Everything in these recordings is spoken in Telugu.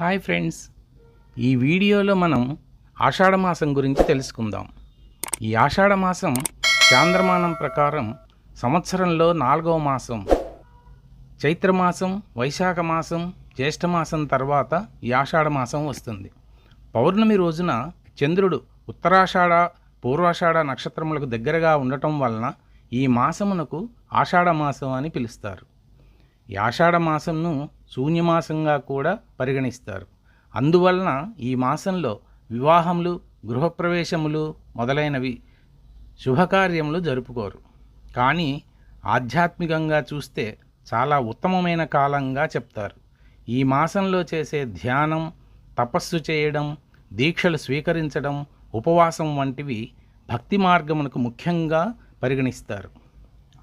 Hi friends. ఈ వీడియోలో మనం ఆషాఢమాసం గురించి తెలుసుకుందాం. ఈ ఆషాఢమాసం చాంద్రమానం ప్రకారం సంవత్సరంలో నాలుగవ మాసం. చైత్రమాసం వైశాఖ మాసం జ్యేష్ఠమాసం తర్వాత ఈ ఆషాఢమాసం వస్తుంది. పౌర్ణమి రోజున చంద్రుడు ఉత్తరాషాఢ పూర్వాషాఢ నక్షత్రములకు దగ్గరగా ఉండటం వలన ఈ మాసమునకు ఆషాఢమాసం అని పిలుస్తారు. ఈ ఆషాఢ మాసంను శూన్యమాసంగా కూడా పరిగణిస్తారు. అందువలన ఈ మాసంలో వివాహములు గృహప్రవేశములు మొదలైనవి శుభకార్యములు జరుపుకోరు. కానీ ఆధ్యాత్మికంగా చూస్తే చాలా ఉత్తమమైన కాలంగా చెప్తారు. ఈ మాసంలో చేసే ధ్యానం తపస్సు చేయడం దీక్షలు స్వీకరించడం ఉపవాసం వంటివి భక్తి మార్గమునకు ముఖ్యంగా పరిగణిస్తారు.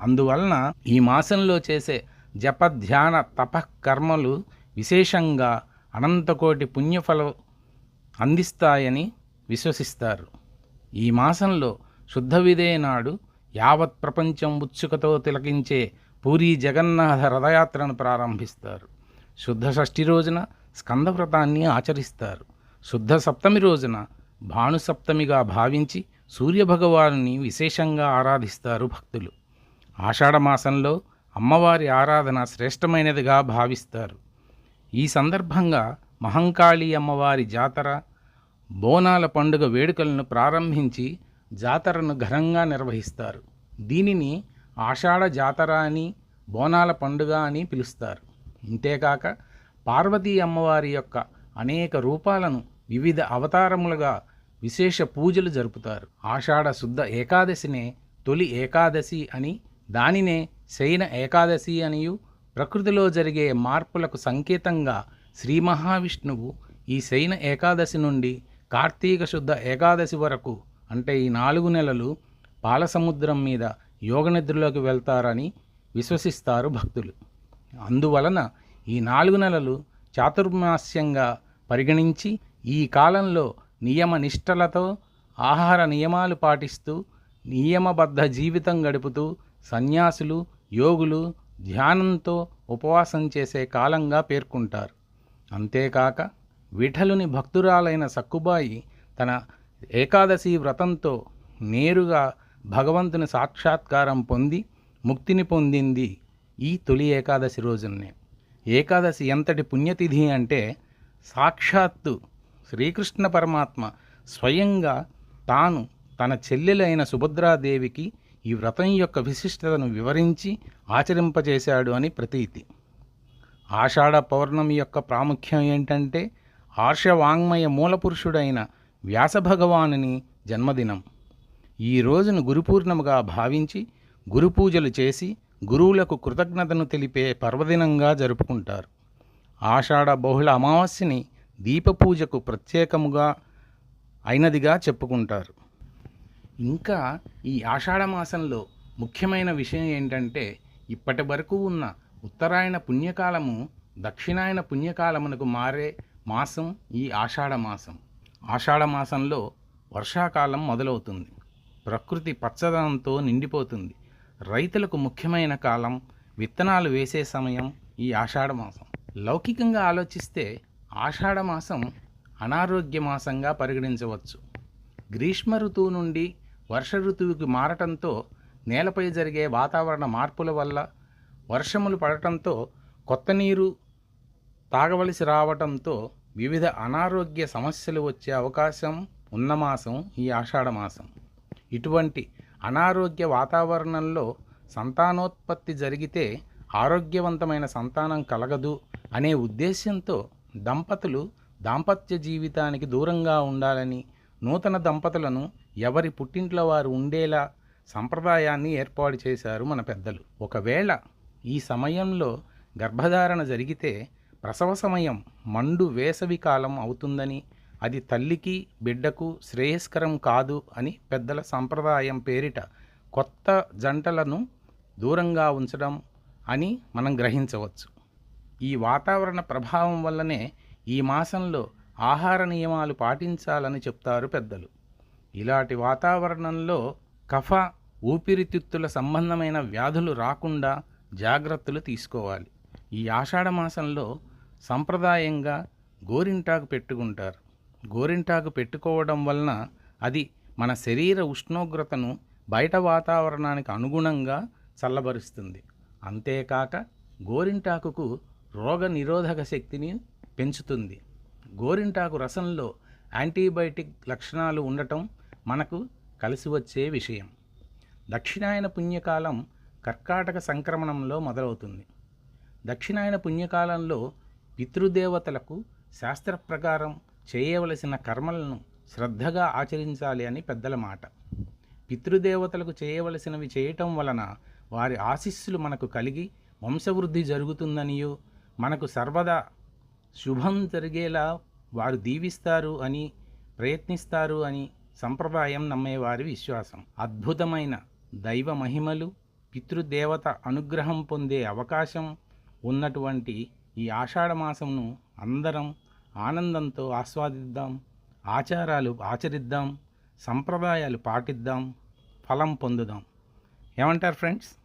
అందువలన ఈ మాసంలో చేసే జపధ్యాన తపకర్మలు తప కర్మలు విశేషంగా అనంతకోటి పుణ్యఫలం అందిస్తాయని విశ్వసిస్తారు. ఈ మాసంలో శుద్ధ విదే నాడు యావత్ ప్రపంచం ఉత్సుకతో తిలకించే పూరీ జగన్నాథ రథయాత్రను ప్రారంభిస్తారు. శుద్ధ షష్ఠి రోజున స్కందవ్రతాన్ని ఆచరిస్తారు. శుద్ధ సప్తమి రోజున భానుసప్తమిగా భావించి సూర్యభగవానుని విశేషంగా ఆరాధిస్తారు భక్తులు. ఆషాఢమాసంలో అమ్మవారి ఆరాధన శ్రేష్టమైనదిగా భావిస్తారు. ఈ సందర్భంగా మహంకాళి అమ్మవారి జాతర బోనాల పండుగ వేడుకలను ప్రారంభించి జాతరను ఘనంగా నిర్వహిస్తారు. దీనిని ఆషాఢ జాతర అని బోనాల పండుగ అని పిలుస్తారు. ఇంతేకాక పార్వతీ అమ్మవారి యొక్క అనేక రూపాలను వివిధ అవతారములుగా విశేష పూజలు జరుపుతారు. ఆషాఢ శుద్ధ ఏకాదశినే తొలి ఏకాదశి అని దానినే శయన ఏకాదశి అనియు. ప్రకృతిలో జరిగే మార్పులకు సంకేతంగా శ్రీ మహావిష్ణువు ఈ శయన ఏకాదశి నుండి కార్తీక శుద్ధ ఏకాదశి వరకు అంటే ఈ నాలుగు నెలలు పాలసముద్రం మీద యోగనిద్రలోకి వెళ్తారని విశ్వసిస్తారు భక్తులు. అందువలన ఈ నాలుగు నెలలు చాతుర్మాస్యంగా పరిగణించి ఈ కాలంలో నియమ నిష్టలతో ఆహార నియమాలు పాటిస్తూ నియమబద్ధ జీవితం గడుపుతూ సన్యాసులు యోగులు ధ్యానంతో ఉపవాసం చేసే కాలంగా పేర్కొంటారు. అంతేకాక విఠలుని భక్తురాలైన సక్కుబాయి తన ఏకాదశి వ్రతంతో నేరుగా భగవంతుని సాక్షాత్కారం పొంది ముక్తిని పొందింది ఈ తొలి ఏకాదశి రోజునే. ఏకాదశి ఎంతటి పుణ్యతిథి అంటే సాక్షాత్తు శ్రీకృష్ణ పరమాత్మ స్వయంగా తాను తన చెల్లెలైన సుభద్రాదేవికి ఈ వ్రతం యొక్క విశిష్టతను వివరించి ఆచరింపజేశాడు అని ప్రతీతి. ఆషాఢ పౌర్ణమి యొక్క ప్రాముఖ్యం ఏంటంటే ఆర్షవాంగ్మయ మూలపురుషుడైన వ్యాసభగవానుని జన్మదినం. ఈ రోజును గురుపూర్ణముగా భావించి గురుపూజలు చేసి గురువులకు కృతజ్ఞతను తెలిపే పర్వదినంగా జరుపుకుంటారు. ఆషాఢ బహుళ అమావాస్యని దీపపూజకు ప్రత్యేకముగా అయినదిగా చెప్పుకుంటారు. ఇంకా ఈ ఆషాఢ మాసంలో ముఖ్యమైన విషయం ఏంటంటే ఇప్పటి వరకు ఉన్న ఉత్తరాయణ పుణ్యకాలము దక్షిణాయన పుణ్యకాలమునకు మారే మాసం ఈ ఆషాఢ మాసం. ఆషాఢ మాసంలో వర్షాకాలం మొదలవుతుంది. ప్రకృతి పచ్చదనంతో నిండిపోతుంది. రైతులకు ముఖ్యమైన కాలం విత్తనాలు వేసే సమయం ఈ ఆషాఢ మాసం. లౌకికంగా ఆలోచిస్తే ఆషాఢ మాసం అనారోగ్య మాసంగా పరిగణించవచ్చు. గ్రీష్మ ఋతువు నుండి వర్ష ఋతువుకి మారటంతో నేలపై జరిగే వాతావరణ మార్పుల వల్ల వర్షములు పడటంతో కొత్త నీరు తాగవలసి రావటంతో వివిధ అనారోగ్య సమస్యలు వచ్చే అవకాశం ఉన్న మాసం ఈ ఆషాఢ మాసం. ఇటువంటి అనారోగ్య వాతావరణంలో సంతానోత్పత్తి జరిగితే ఆరోగ్యవంతమైన సంతానం కలగదు అనే ఉద్దేశ్యంతో దంపతులు దాంపత్య జీవితానికి దూరంగా ఉండాలని నూతన దంపతులను ఎవరి పుట్టింట్లో వారు ఉండేలా సంప్రదాయాన్ని ఏర్పాటు చేశారు మన పెద్దలు. ఒకవేళ ఈ సమయంలో గర్భధారణ జరిగితే ప్రసవ సమయం మండు వేసవి కాలం అవుతుందని అది తల్లికి బిడ్డకు శ్రేయస్కరం కాదు అని పెద్దల సంప్రదాయం పేరిట కొత్త జంటలను దూరంగా ఉంచడం అని మనం గ్రహించవచ్చు. ఈ వాతావరణ ప్రభావం వల్లనే ఈ మాసంలో ఆహార నియమాలు పాటించాలని చెప్తారు పెద్దలు. ఇలాంటి వాతావరణంలో కఫ ఊపిరితిత్తుల సంబంధమైన వ్యాధులు రాకుండా జాగ్రత్తలు తీసుకోవాలి. ఈ ఆషాఢ మాసంలో సంప్రదాయంగా గోరింటాకు పెట్టుకుంటారు. గోరింటాకు పెట్టుకోవడం వలన అది మన శరీర ఉష్ణోగ్రతను బయట వాతావరణానికి అనుగుణంగా చల్లబరుస్తుంది. అంతేకాక గోరింటాకుకు రోగ నిరోధక శక్తిని పెంచుతుంది. గోరింటాకు రసంలో యాంటీబయాటిక్ లక్షణాలు ఉండటం మనకు కలిసి వచ్చే విషయం. దక్షిణాయన పుణ్యకాలం కర్కాటక సంక్రమణంలో మొదలవుతుంది. దక్షిణాయన పుణ్యకాలంలో పితృదేవతలకు శాస్త్ర ప్రకారం చేయవలసిన కర్మలను శ్రద్ధగా ఆచరించాలి అని పెద్దల మాట. పితృదేవతలకు చేయవలసినవి చేయటం వలన వారి ఆశీస్సులు మనకు కలిగి వంశవృద్ధి జరుగుతుందనియో మనకు సర్వదా శుభం జరిగేలా వారు దీవిస్తారు అని ప్రయత్నిస్తారు అని సంప్రదాయం నమ్మేవారి విశ్వాసం. అద్భుతమైన దైవ మహిమలు పితృదేవత అనుగ్రహం పొందే అవకాశం ఉన్నటువంటి ఈ ఆషాఢమాసంను అందరం ఆనందంతో ఆస్వాదిద్దాం ఆచారాలు ఆచరిద్దాం సంప్రదాయాలు పాటిద్దాం ఫలం పొందుదాం. ఏమంటారు ఫ్రెండ్స్?